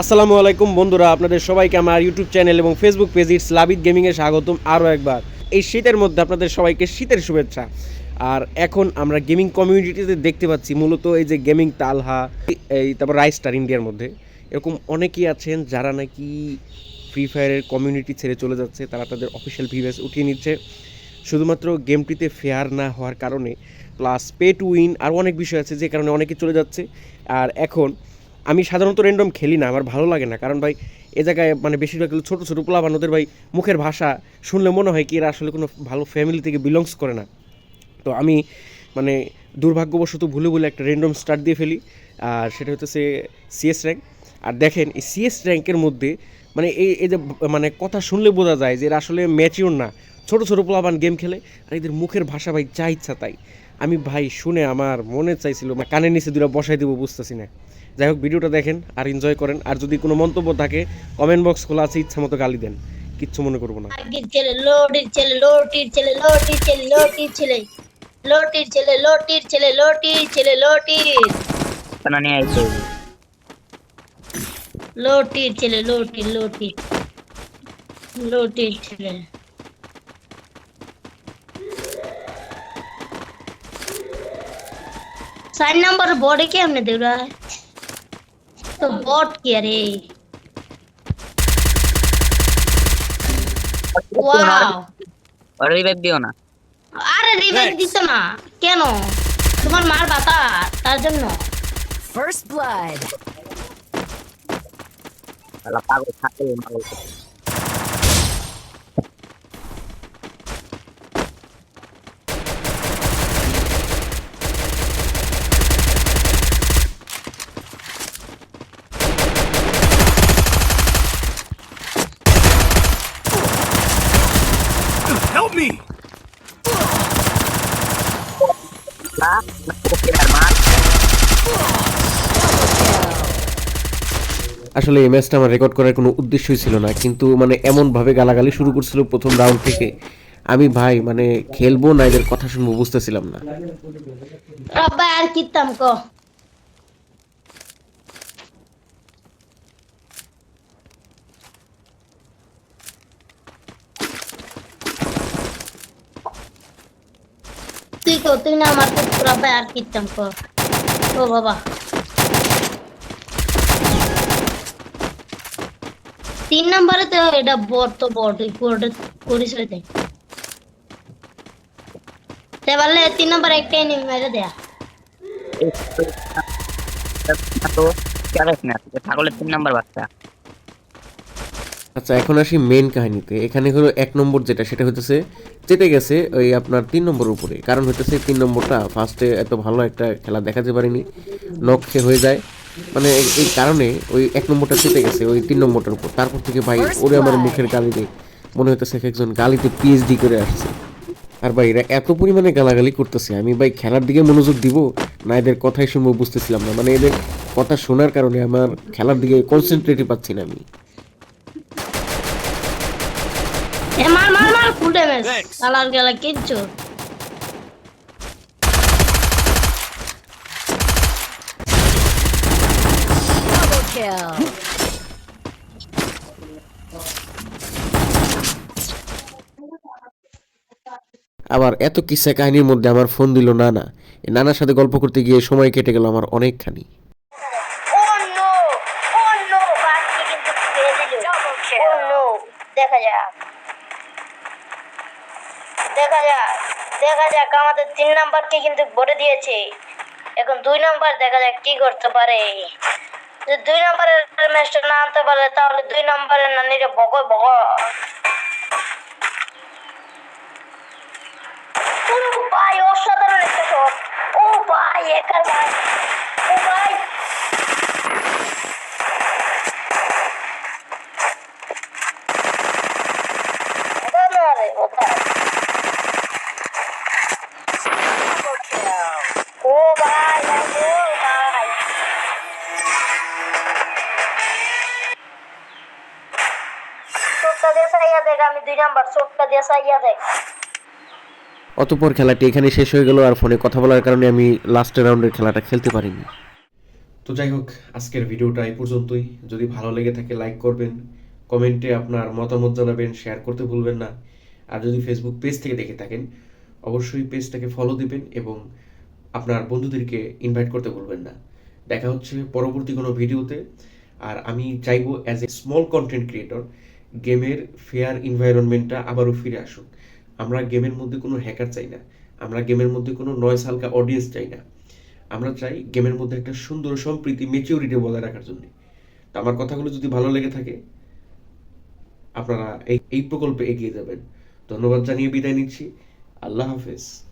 আসসালামু আলাইকুম বন্ধুরা, আপনাদের সবাইকে আমার ইউটিউব চ্যানেল এবং ফেসবুক পেজ ইটস লাবিদ গেমিংয়ে স্বাগতম আরও একবার। এই শীতের মধ্যে আপনাদের সবাইকে শীতের শুভেচ্ছা। আর এখন আমরা গেমিং কমিউনিটিতে দেখতে পাচ্ছি মূলত এই যে গেমিং তালহা, এই তারপর রাইস্টার ইন্ডিয়ার মধ্যে। এরকম অনেকেই আছেন যারা নাকি ফ্রি ফায়ারের কমিউনিটি ছেড়ে চলে যাচ্ছে, তারা তাদের অফিসিয়াল ভিভেস উঠিয়ে নিচ্ছে। শুধুমাত্র গেমটিতে ফেয়ার না হওয়ার কারণে প্লাস পে টু উইন আরও অনেক বিষয় আছে যে কারণে অনেকে চলে যাচ্ছে। আর এখন আমি সাধারণত র্যান্ডম খেলি না, আমার ভালো লাগে না। কারণ ভাই, এ জায়গায় মানে বেশিরভাগ ছোটো ছোটো পোলাবান ওদের ভাই মুখের ভাষা শুনলে মনে হয় কি এরা আসলে কোনো ভালো ফ্যামিলি থেকে বিলংস করে না। তো আমি মানে দুর্ভাগ্যবশত ভুলে ভুলে একটা র্যান্ডম স্টার্ট দিয়ে ফেলি, আর সেটা হচ্ছে সিএস র্যাঙ্ক আর দেখেন, এই সিএস র্যাঙ্কের মধ্যে মানে এই এই যে মানে কথা শুনলে বোঝা যায় যে এরা আসলে ম্যাচিওর না। ছোটো ছোটো পোলাবান গেম খেলে, আর এদের মুখের ভাষা ভাই যা ইচ্ছা তাই। আমি ভাই, শুনে আমার মনে চাইছিল মানে কানের নিচে দুটো বসাই দেবো, বুঝতেছি না। যাই হোক ভিডিওটা দেখেন আর এনজয় করেন। আর যদি কোনো মন্তব্য থাকে কমেন্ট বক্স খোলা আছে ইচ্ছা মতো গালি দেন। কিচ্ছু মনে করব না। ছেলে লোটির ছেলে লোটির ছেলে লোটির সাইন নাম্বার দেউরা তো বট কে রে ওয়াও আর রিভাইভ দিও আরে রিভাইভ দিছ না। কেন? তোমার মার বাতা তার জন্য। ফার্স্ট ব্লাড আলা পাগল থাকে মারো। আসলে এই ম্যাচটা আমার রেকর্ড করার কোনো উদ্দেশ্যই ছিল না, কিন্তু মানে এমনভাবে গালাগালি শুরু করছিল প্রথম রাউন্ড থেকে। আমি ভাই মানে খেলব না এদের কথা শুনব, বুঝতেছিলাম না। আর কিতাম তুই কো তুই না আমার রব্বা আর কিতাম কো ও বাবা তিন নম্বরে তো এটা বট তো বট কোর্টে করিস রে তাই তে বললে তিন নম্বর একটাই নিয়ে মেরে দেয়া তো ছাগলের তিন নাম্বার বাচ্চা আচ্ছা এখন আসি মেন কাহিনীতে। এখানে হলো এক নম্বর যেটা সেটা হতেছে যেতে গেছে ওই আপনার তিন নম্বর উপরে। কারণ হইতেছে তিন নম্বরটা ফার্স্টে এত ভালো একটা খেলা দেখাতে পারিনি নক সে হয়ে যায়। মানে এই- এই কারণে ওই এক নম্বরটা চেতে গেছে ওই তিন নম্বরটার উপর। তারপর থেকে ভাই ওরে আমার মুখের গালিতে মনে হইতেছে একজন গালিতে পিএইচডি করে আসছে। আর ভাই এরা এত পরিমাণে গালাগালি করতেছে আমি ভাই খেলার দিকে মনোযোগ দিব না এদের কথাই শুনব বুঝতেছিলাম না। মানে এদের কথা শোনার কারণে আমার খেলার দিকে কনসেন্ট্রেটই পাচ্ছি না আমি। এ মার মার মার ফুল ড্যামেজ Thanks. কালার গেলা কিচ্ছু। Double kill. আবার এত কিসা কাহিনীর মধ্যে আমার ফোন দিল নানা। এই নানার সাথে গল্প করতে গিয়ে সময় কেটে গেল আমার অনেকখানি। ও নো ও নো বাকি কিন্তু পেয়ে দিল ও নো দেখা যাক। দেখা যাক দেখা যাক আমাদের তিন নাম্বারকে কিন্তু ভরে দিয়েছে। এখন দুই নাম্বার দেখা যাক কি করতে পারে। যদি দুই নাম্বারের ম্যাচটা না আনতে পারে, তাহলে দুই নাম্বারের নানিরে বগ বগ ও ভাই, অসাধারণ একটা শট ও ভাই, একার ভাই। দেখ আমি দুই নাম্বার চোখটা দিয়ে সাইয়া দেখ। অতপর খেলাটি এখানে শেষ হয়ে গেল আর ফোনে কথা বলার কারণে আমি লাস্টের রাউন্ডের খেলাটা খেলতে পারিনি। তো যাই হোক আজকের ভিডিওটা এই পর্যন্তই। যদি ভালো লেগে থাকে লাইক করবেন কমেন্টে আপনার মতামত জানাবেন শেয়ার করতে ভুলবেন না। আর যদি ফেসবুক পেজ থেকে দেখে থাকেন অবশ্যই পেজটাকে ফলো দিবেন এবং আপনার বন্ধুদেরকে ইনভাইট করতে ভুলবেন না। দেখা হচ্ছে পরবর্তী কোনো ভিডিওতে। আর আমি চাইব as a small content creator গেমের ফেয়ার এনভায়রনমেন্টটা আবারও ফিরে আসুক। আমরা গেমের মধ্যে কোনো হ্যাকার চাই না। আমরা গেমের মধ্যে কোনো নয় হালকা অডিয়েন্স চাই না। আমরা চাই গেমের মধ্যে একটা সুন্দর সম্প্রীতি মেচিউরিটি বজায় রাখার জন্য। তো আমার কথাগুলো যদি ভালো লেগে থাকে, আপনারা এই এই প্রকল্পে এগিয়ে যাবেন। ধন্যবাদ জানিয়ে বিদায় নিচ্ছি। আল্লাহ হাফেজ।